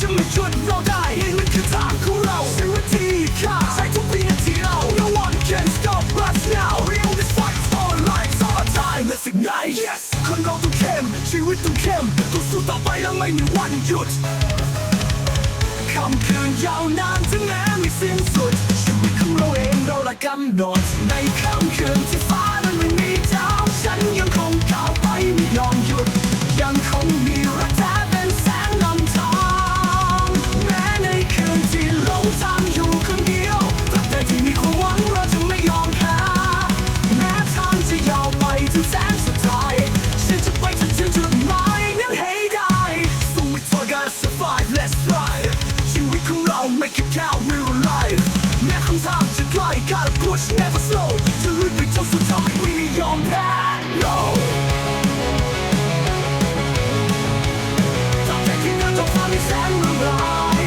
จะไม่หยุดเราได้นี่คือทางของเราใช้วิธีฆ่าใช้ทุกปีนาทีเรา No one can stop us now We own this fight for lives our time Let's ignite Yes คนเราต้องเข้มชีวิตต้องเข้มต้องสู้ต่อไปและไม่มีวันหยุดคำคืนยาวนานถึงแม้ไม่สิ้นสุดชีวิตของเราเองเราละกำหนดในคำคืนที่ฟ้า push never slow จะลุยไปจนสุดทางไม่มียอมแพ้ no ทำใจที่เดินจงฟ้ามีแสงเรื่อาย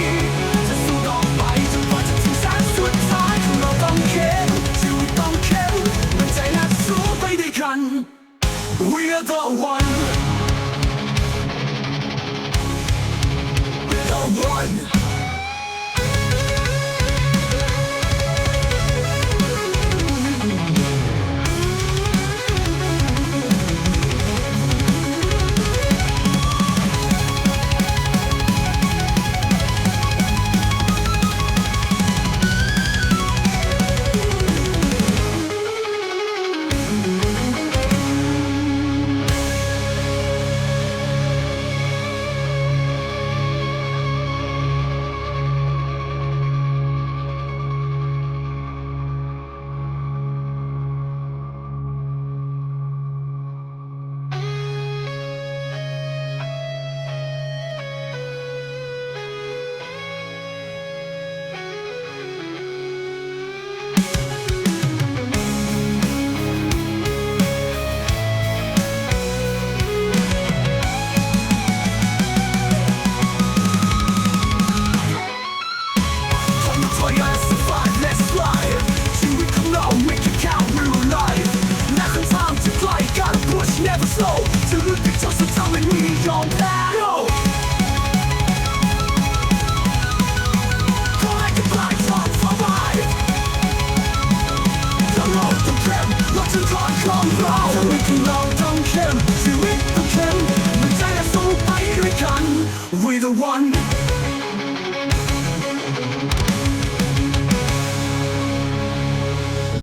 จะสู้ต่อไปจนกว่าจะถึงแสงสุดท้ายเราต้องเข้มชีวิต้องเข้มมันใจและสู้ไปด้วยกัน We're the one We're the one We're the one.